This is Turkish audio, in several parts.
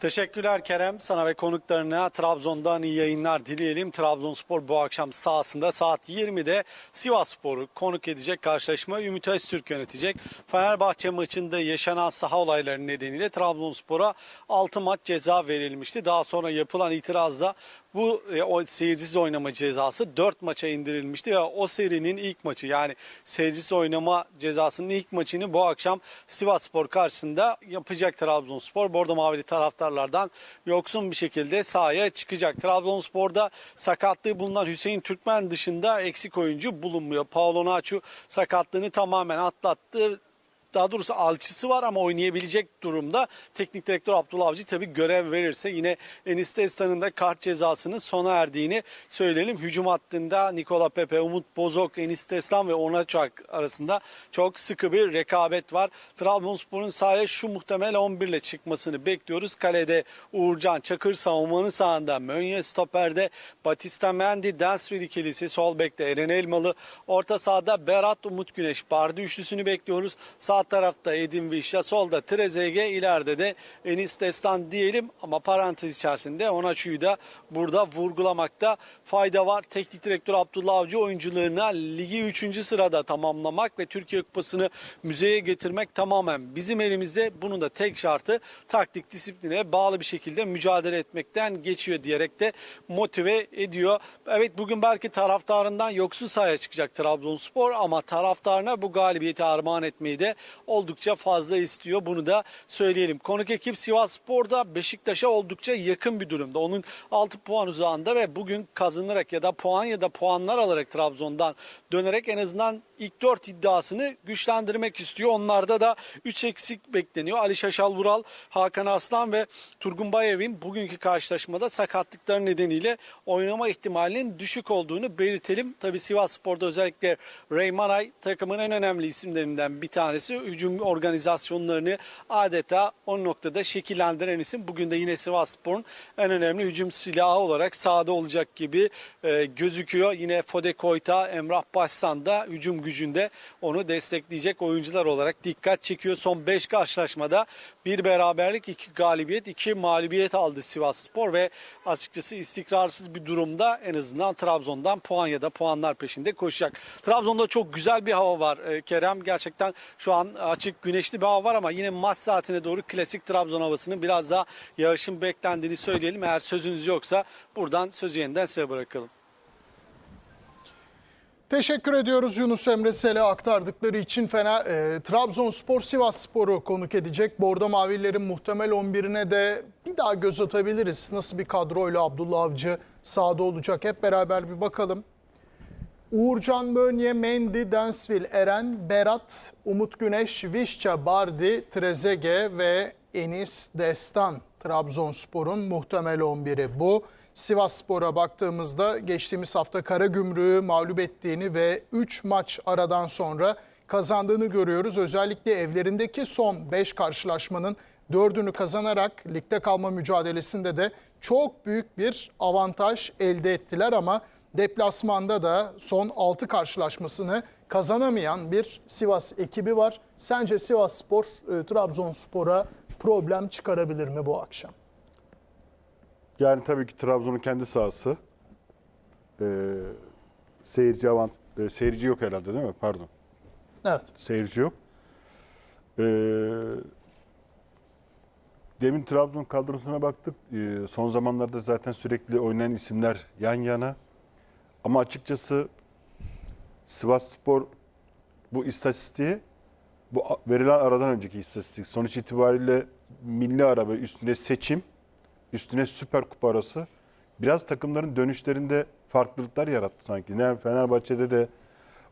Teşekkürler Kerem. Sana ve konuklarına Trabzon'dan iyi yayınlar dileyelim. Trabzonspor bu akşam sahasında saat 20'de Sivasspor'u konuk edecek karşılaşma Ümit Öztürk yönetecek. Fenerbahçe maçında yaşanan saha olayları nedeniyle Trabzonspor'a 6 maç ceza verilmişti. Daha sonra yapılan itirazda bu e, o seyircisiz oynama cezası 4 maça indirilmişti ve o serinin ilk maçı yani seyircisiz oynama cezasının ilk maçını bu akşam Sivasspor karşısında yapacak Trabzonspor. Bordo Mavili taraftarlardan yoksun bir şekilde sahaya çıkacak. Trabzonspor'da sakatlığı bulunan Hüseyin Türkmen dışında eksik oyuncu bulunmuyor. Paolo Naçu sakatlığını tamamen atlattı daha doğrusu alçısı var ama oynayabilecek durumda. Teknik direktör Abdullah Avcı tabii görev verirse yine Enis Destan'ın da kart cezasının sona erdiğini söyleyelim. Hücum hattında Nikola Pepe, Umut Bozok, Enis Destan ve Onaçak arasında çok sıkı bir rekabet var. Trabzonspor'un sahaya şu muhtemel 11 ile çıkmasını bekliyoruz. Kalede Uğurcan Çakır savunmanın sağında. Mönye stoperde Batista Mendy, Dansville ikilisi. Sol bekte Eren Elmalı. Orta sahada Berat Umut Güneş. Bardi üçlüsünü bekliyoruz. Sağ tarafta Edin Vişya, solda Trezeguet, ileride de Enis Destan diyelim ama parantez içerisinde Onaçu'yu da burada vurgulamakta fayda var. Teknik direktör Abdullah Avcı oyuncularına ligi 3. sırada tamamlamak ve Türkiye Kupası'nı müzeye getirmek tamamen bizim elimizde. Bunun da tek şartı taktik disipline bağlı bir şekilde mücadele etmekten geçiyor diyerek de motive ediyor. Evet bugün belki taraftarından yoksun sahaya çıkacak Trabzonspor ama taraftarına bu galibiyeti armağan etmeyi de oldukça fazla istiyor. Bunu da söyleyelim. Konuk ekip Sivas Spor'da Beşiktaş'a oldukça yakın bir durumda. Onun 6 puan uzağında ve bugün kazanarak ya da puan ya da puanlar alarak Trabzon'dan dönerek en azından ilk 4 iddiasını güçlendirmek istiyor. Onlarda da 3 eksik bekleniyor. Ali Şaşal Vural, Hakan Aslan ve Turgun Bayev'in bugünkü karşılaşmada sakatlıkları nedeniyle oynama ihtimalinin düşük olduğunu belirtelim. Tabi Sivas Spor'da özellikle Reymanay takımın en önemli isimlerinden bir tanesi. Hücum organizasyonlarını adeta o noktada şekillendiren isim. Bugün de yine Sivas Spor'un en önemli hücum silahı olarak sahada olacak gibi e, gözüküyor. Yine Fode Koyta, Emrah Başsan da hücum gücünde onu destekleyecek oyuncular olarak dikkat çekiyor. Son 5 karşılaşmada bir beraberlik, iki galibiyet, iki mağlubiyet aldı Sivas Spor ve açıkçası istikrarsız bir durumda en azından Trabzon'dan puan ya da puanlar peşinde koşacak. Trabzon'da çok güzel bir hava var e, Kerem. Gerçekten şu an açık güneşli bir hava var ama yine maç saatine doğru klasik Trabzon havasının biraz daha yağışın beklendiğini söyleyelim. Eğer sözünüz yoksa buradan sözü yeniden size bırakalım. Teşekkür ediyoruz Yunus Emre Sel'e aktardıkları için. Fena, e, Trabzonspor Sivas Spor'u konuk edecek. Bordo Mavillerin muhtemel 11'ine de bir daha göz atabiliriz. Nasıl bir kadroyla Abdullah Avcı sahada olacak hep beraber bir bakalım. Uğurcan Mönye, Mendy, Densville, Eren, Berat, Umut Güneş, Vişça, Bardi, Trezege ve Enis Destan. Trabzonspor'un muhtemel 11'i bu. Sivas Spor'a baktığımızda geçtiğimiz hafta Karagümrük'ü mağlup ettiğini ve 3 maç aradan sonra kazandığını görüyoruz. Özellikle evlerindeki son 5 karşılaşmanın 4'ünü kazanarak ligde kalma mücadelesinde de çok büyük bir avantaj elde ettiler ama deplasmanda da son 6 karşılaşmasını kazanamayan bir Sivas ekibi var. Sence Sivas Spor e, Trabzonspor'a problem çıkarabilir mi bu akşam? Yani tabii ki Trabzon'un kendi sahası. Ee, seyirci avant e, seyirci yok herhalde değil mi? Pardon. Evet. Seyirci yok. Ee, demin Trabzon kadrosuna baktık. Ee, son zamanlarda zaten sürekli oynayan isimler yan yana. Ama açıkçası Sivas Spor bu istatistiği bu verilen aradan önceki istatistik. Sonuç itibariyle milli ara ve üstüne seçim, üstüne Süper Kupa arası biraz takımların dönüşlerinde farklılıklar yarattı sanki. Ne Fenerbahçe'de de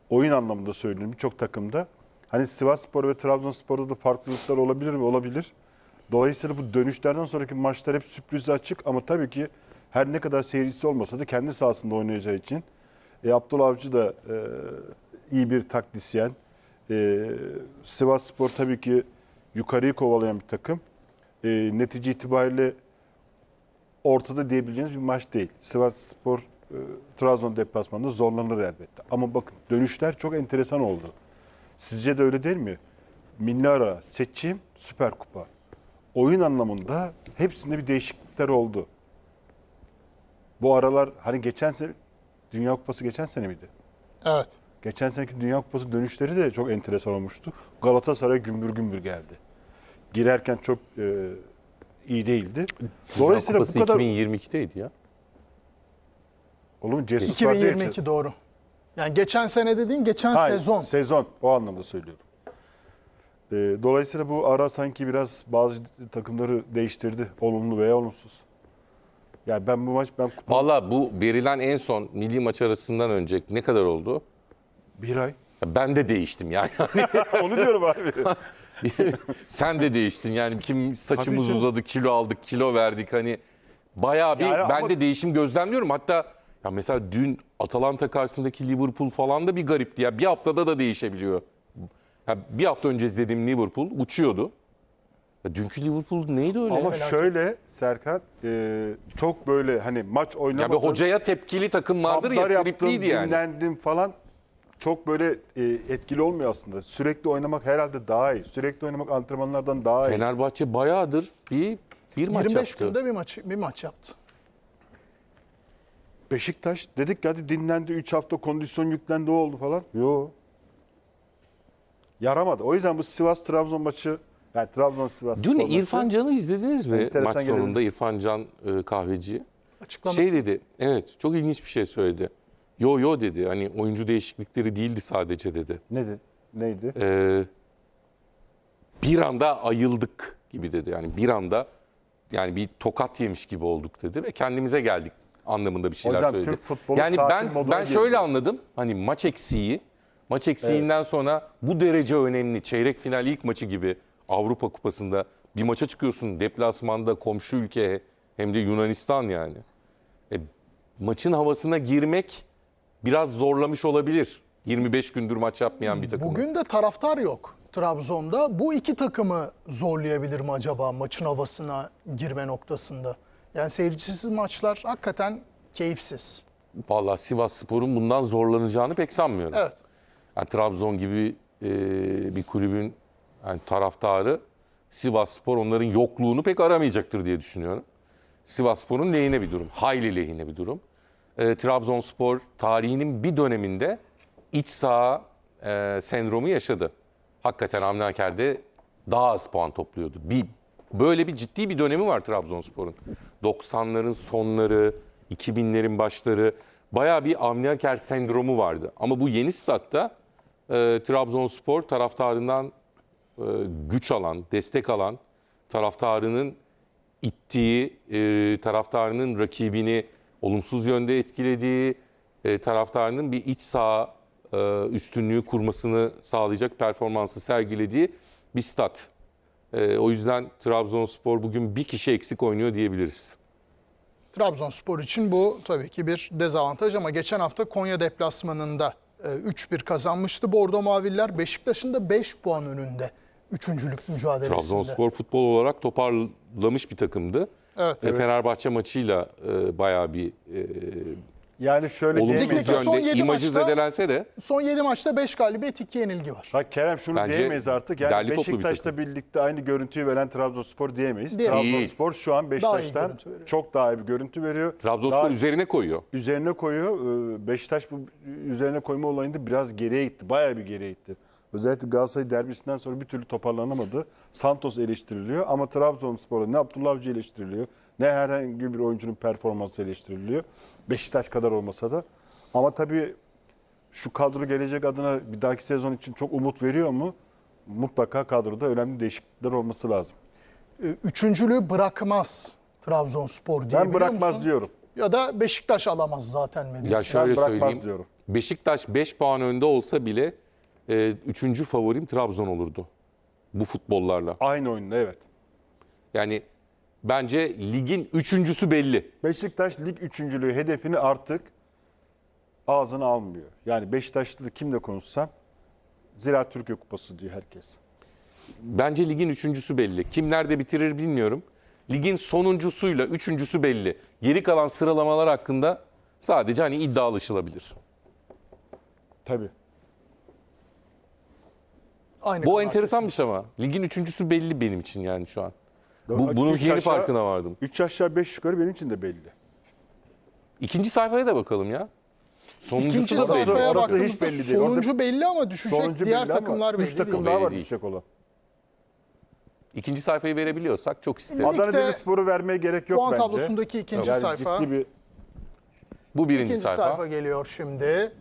oyun anlamında söylüyorum birçok takımda. Hani Sivasspor ve Trabzonspor'da da farklılıklar olabilir mi? Olabilir. Dolayısıyla bu dönüşlerden sonraki maçlar hep sürprize açık ama tabii ki her ne kadar seyircisi olmasa da kendi sahasında oynayacağı için e, Abdullah Avcı da e, iyi bir taktisyen. E, Sivasspor tabii ki yukarıyı kovalayan bir takım. E, netice itibariyle ortada diyebileceğiniz bir maç değil. Sivasspor e, Trabzon deplasmanında zorlanır elbette. Ama bakın dönüşler çok enteresan oldu. Sizce de öyle değil mi? Milli seçim, Süper Kupa. oyun anlamında hepsinde bir değişiklikler oldu. Bu aralar hani geçen sene Dünya Kupası geçen sene miydi? Evet. Geçen seneki Dünya Kupası dönüşleri de çok enteresan olmuştu. Galatasaray gümbür gümbür geldi. Girerken çok e, iyi değildi. Dolayısıyla bu Kupası kadar 2022'deydi ya. Oğlum Jesus vardı ya 2022 doğru. Yani geçen sene dediğin geçen Hayır, sezon. Sezon. O anlamda söylüyorum. Ee, dolayısıyla bu ara sanki biraz bazı takımları değiştirdi. Olumlu veya olumsuz. Yani ben bu maç ben kupa Valla bu verilen en son milli maç arasından önce ne kadar oldu? bir ay. Ya Ben de değiştim yani. Onu diyorum abi. Sen de değiştin yani kim saçımız Tabii uzadı, kilo aldık, kilo verdik hani bayağı bir Yani ben ama- de değişim gözlemliyorum. Hatta ya mesela dün Atalanta karşısındaki Liverpool falan da bir garipti ya. Bir haftada da değişebiliyor. Ya bir hafta önce izlediğim Liverpool uçuyordu. Ya dünkü Liverpool neydi öyle? Ama ya şöyle Serkan e, çok böyle hani maç bir oynamadın. hocaya tepkili takım vardır kamplar ya yaptın, tripliydi yani. dinlendin falan. Çok böyle e, etkili olmuyor aslında. Sürekli oynamak herhalde daha iyi. Sürekli oynamak antrenmanlardan daha iyi. Fenerbahçe bayağıdır bir bir maç 25 yaptı. günde bir maç bir maç yaptı. Beşiktaş dedik ki hadi dinlendi 3 hafta kondisyon yüklendi o oldu falan. Yo. Yaramadı. O yüzden bu Sivas Trabzon maçı yani Trabzon Sivas Dün spor maçı- İrfan Can'ı izlediniz mi? Enteresan Maç gelebilir. sonunda İrfan Can e, kahveci. Açıklaması. Şey dedi, evet çok ilginç bir şey söyledi. Yo yo dedi, hani oyuncu değişiklikleri değildi sadece dedi. Neydi? Neydi? Ee, bir anda ayıldık gibi dedi. Yani bir anda yani bir tokat yemiş gibi olduk dedi ve kendimize geldik anlamında bir şeyler Hocam, söyledi. Türk futbolu yani ben ben şöyle girdi. anladım. Hani maç eksiği, maç eksiğinden sonra bu derece önemli. Çeyrek final ilk maçı gibi Avrupa Kupası'nda bir maça çıkıyorsun deplasmanda komşu ülke hem de Yunanistan yani. E, maçın havasına girmek biraz zorlamış olabilir. 25 gündür maç yapmayan bir takım. Bugün de taraftar yok Trabzon'da. Bu iki takımı zorlayabilir mi acaba maçın havasına girme noktasında? Yani seyircisiz maçlar hakikaten keyifsiz. Vallahi Sivas Spor'un bundan zorlanacağını pek sanmıyorum. Evet. Yani Trabzon gibi e, bir kulübün yani taraftarı Sivas Spor onların yokluğunu pek aramayacaktır diye düşünüyorum. Sivas Spor'un lehine bir durum. Hayli lehine bir durum. E, Trabzonspor tarihinin bir döneminde iç saha e, sendromu yaşadı. Hakikaten Avni Aker'de daha az puan topluyordu. Bir, böyle bir ciddi bir dönemi var Trabzonspor'un. 90'ların sonları, 2000'lerin başları bayağı bir Avni Aker sendromu vardı. Ama bu yeni statta e, Trabzonspor taraftarından e, güç alan, destek alan, taraftarının ittiği, e, taraftarının rakibini olumsuz yönde etkilediği, e, taraftarının bir iç saha üstünlüğü kurmasını sağlayacak performansı sergilediği bir stat. O yüzden Trabzonspor bugün bir kişi eksik oynuyor diyebiliriz. Trabzonspor için bu tabii ki bir dezavantaj ama geçen hafta Konya deplasmanında e, 3-1 kazanmıştı Bordo Maviller. Beşiktaş'ın da 5 puan önünde üçüncülük mücadelesinde. Trabzonspor futbol olarak toparlamış bir takımdı. Evet, E, evet. Fenerbahçe maçıyla e, bayağı bir e, Yani şöyle olumsuz son yönde yedi imajı maçta- zedelense de Son 7 maçta 5 galibiyet 2 yenilgi var. Bak Kerem şunu Bence diyemeyiz artık. Yani toplu bir birlikte aynı görüntüyü veren Trabzonspor diyemeyiz. Diyemeyiz. Trabzonspor şu an Beşiktaş'tan veriyor. çok daha iyi bir görüntü veriyor. Trabzonspor Daha üzerine koyuyor. üzerine koyuyor. Ee, Beşiktaş bu üzerine koyma olayında biraz geriye gitti. Bayağı bir geriye gitti. Özellikle Galatasaray derbisinden sonra bir türlü toparlanamadı. Santos eleştiriliyor ama Trabzonspor'da ne Abdullah Avcı eleştiriliyor ne herhangi bir oyuncunun performansı eleştiriliyor. Beşiktaş kadar olmasa da. Ama tabii şu kadro gelecek adına bir dahaki sezon için çok umut veriyor mu? Mutlaka kadroda önemli değişiklikler olması lazım. E, Üçüncülüğü bırakmaz Trabzonspor diye Ben bırakmaz diyorum. Ya da Beşiktaş alamaz zaten Ya şöyle bırakmaz söyleyeyim. diyorum. Beşiktaş 5 puan önde olsa bile e, üçüncü favorim Trabzon olurdu. Bu futbollarla. Aynı oyunda evet. Yani bence ligin üçüncüsü belli. Beşiktaş lig üçüncülüğü hedefini artık ağzına almıyor. Yani Beşiktaşlı kimle konuşsam Ziraat Türkiye Kupası diyor herkes. Bence ligin üçüncüsü belli. Kim nerede bitirir bilmiyorum. Ligin sonuncusuyla üçüncüsü belli. Geri kalan sıralamalar hakkında sadece hani iddia alışılabilir. Tabii. Aynı Bu kanaattesiniz. enteresanmış ama. Ligin üçüncüsü belli benim için yani şu an. Bu, bunun Üç yeni aşağı- farkına vardım. 3 aşağı 5 yukarı benim için de belli. İkinci sayfaya da bakalım ya. Sonuncusu İkinci da belli. sayfaya Orası hiç belli değil. Orada- sonuncu belli ama düşecek Sonuncu diğer belli ama takımlar belli 3 takım değil. daha var Belli değil. düşecek olan. İkinci sayfayı verebiliyorsak çok isterim. Adana Demirspor'u vermeye gerek yok Puan bence. tablosundaki ikinci yani sayfa. ciddi bir Bu birinci İkinci sayfa. sayfa. geliyor şimdi.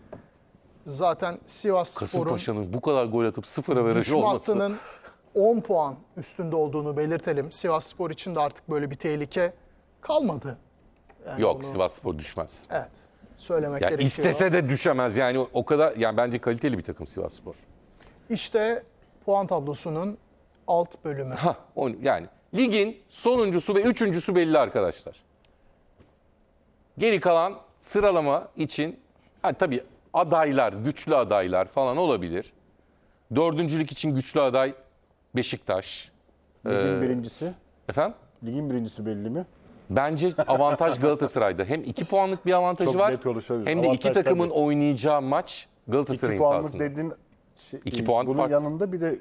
Zaten Sivas Spor'un Kasımpaşa'nın bu kadar gol atıp sıfıra verişi düşme olması. hattının 10 puan üstünde olduğunu belirtelim. Sivas Spor için de artık böyle bir tehlike kalmadı. Yani Yok onu- Sivasspor düşmez. Evet. Söylemek Ya gerekiyor. istese de düşemez. Yani o- kadar yani bence kaliteli bir takım Sivasspor. İşte puan tablosunun alt bölümü. Ha, yani ligin sonuncusu ve üçüncüsü belli arkadaşlar. Geri kalan sıralama için ha, tabii adaylar, güçlü adaylar falan olabilir. Dördüncülük için güçlü aday Beşiktaş. ligin birincisi. Efendim? Ligin birincisi belli mi? Bence avantaj Galatasaray'da. Hem iki puanlık bir avantajı Çok var. net konuşabiliriz. Hem de iki Avantaj takımın tabii. oynayacağı maç 2 Galatasaray'ın puanlık sahasında. dediğin şey, İki puan bunun fark. yanında bir de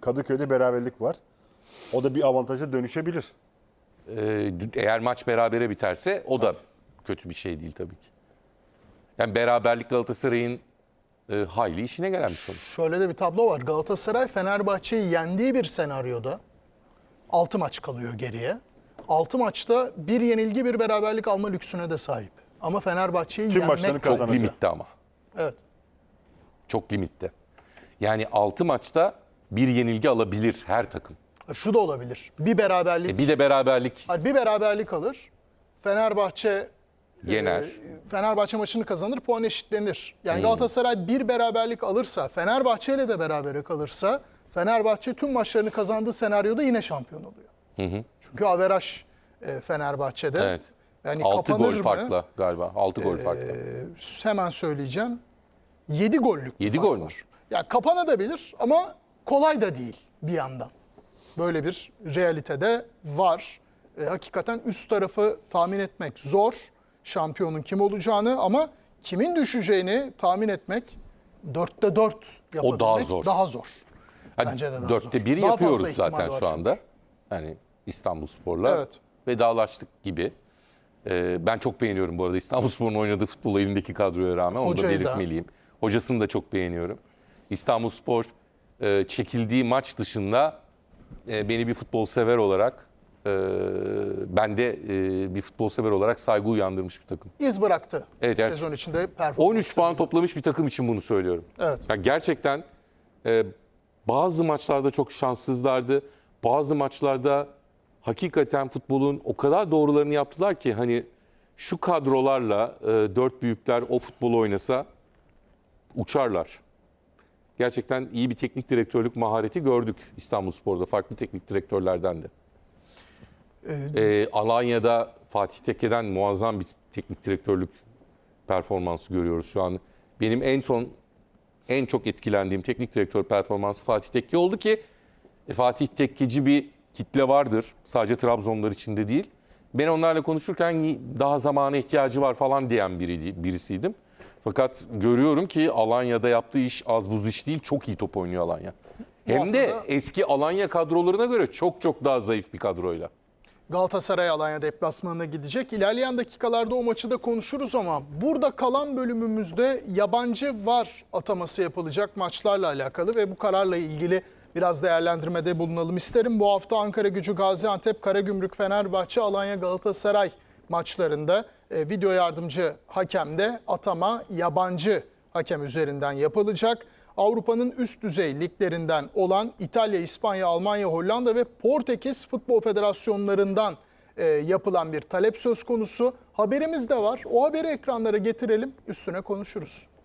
Kadıköy'de beraberlik var. O da bir avantaja dönüşebilir. Ee, eğer maç berabere biterse o da kötü bir şey değil tabii ki. Yani beraberlik Galatasaray'ın e, hayli işine gelen bir sonuç. Şöyle de bir tablo var. Galatasaray Fenerbahçe'yi yendiği bir senaryoda 6 maç kalıyor geriye. 6 maçta bir yenilgi bir beraberlik alma lüksüne de sahip. Ama Fenerbahçe'yi Tüm yenmek maçlarını Çok kazanacak. limitte ama. Evet. Çok limitte. Yani 6 maçta bir yenilgi alabilir her takım. Şu da olabilir. Bir beraberlik E bir de beraberlik Hayır, bir beraberlik alır. Fenerbahçe yener. e, Fenerbahçe maçını kazanır, puan eşitlenir. Yani Galatasaray bir beraberlik alırsa, Fenerbahçe ile de berabere kalırsa, Fenerbahçe tüm maçlarını kazandığı senaryoda yine şampiyon oluyor. Çünkü averaj e, Fenerbahçe'de. Evet. Yani 6 kapanır gol mı? farkla galiba. 6 gol farkla. Hemen söyleyeceğim. 7 gollük. bir Yedi fark gol mü? var. Ya kapanabilir ama kolay da değil bir yandan. Böyle bir realitede var. E, hakikaten üst tarafı tahmin etmek zor. Şampiyonun kim olacağını ama kimin düşeceğini tahmin etmek dörtte dört yapabilmek daha zor. Daha zor. Hadi bence de daha dörtte zor. biri Daha yapıyoruz zaten şu anda. Yani İstanbul Spor'la Evet. vedalaştık gibi. Ee, ben çok beğeniyorum bu arada İstanbul Spor'un oynadığı futbol elindeki kadroya rağmen. Onu da Hocayı da. belirtmeliyim. Hocasını da çok beğeniyorum. İstanbul Spor e, çekildiği maç dışında e, beni bir futbol sever olarak e, ben de e, bir futbol sever olarak saygı uyandırmış bir takım. İz bıraktı Evet, evet. sezon içinde performans. 13 puan toplamış bir takım için bunu söylüyorum. Evet. Ya gerçekten e, bazı maçlarda çok şanssızlardı. Bazı maçlarda hakikaten futbolun o kadar doğrularını yaptılar ki hani şu kadrolarla e, dört büyükler o futbolu oynasa uçarlar. Gerçekten iyi bir teknik direktörlük mahareti gördük İstanbulspor'da farklı teknik direktörlerden de. Ee, Alanya'da Fatih Tekke'den muazzam bir teknik direktörlük performansı görüyoruz şu an. Benim en son en çok etkilendiğim teknik direktör performansı Fatih Tekke oldu ki e, Fatih Tekkeci bir kitle vardır. Sadece Trabzonlar içinde değil. Ben onlarla konuşurken daha zamana ihtiyacı var falan diyen biri, birisiydim. Fakat görüyorum ki Alanya'da yaptığı iş az buz iş değil. Çok iyi top oynuyor Alanya. Hem de eski Alanya kadrolarına göre çok çok daha zayıf bir kadroyla. Galatasaray Alanya deplasmanına gidecek. İlerleyen dakikalarda o maçı da konuşuruz ama burada kalan bölümümüzde yabancı var ataması yapılacak maçlarla alakalı ve bu kararla ilgili biraz değerlendirmede bulunalım isterim. Bu hafta Ankara Gücü, Gaziantep, Karagümrük, Fenerbahçe, Alanya, Galatasaray maçlarında e, video yardımcı hakemde atama yabancı hakem üzerinden yapılacak. Avrupa'nın üst düzey liglerinden olan İtalya, İspanya, Almanya, Hollanda ve Portekiz futbol federasyonlarından e, yapılan bir talep söz konusu. Haberimiz de var. O haberi ekranlara getirelim, üstüne konuşuruz.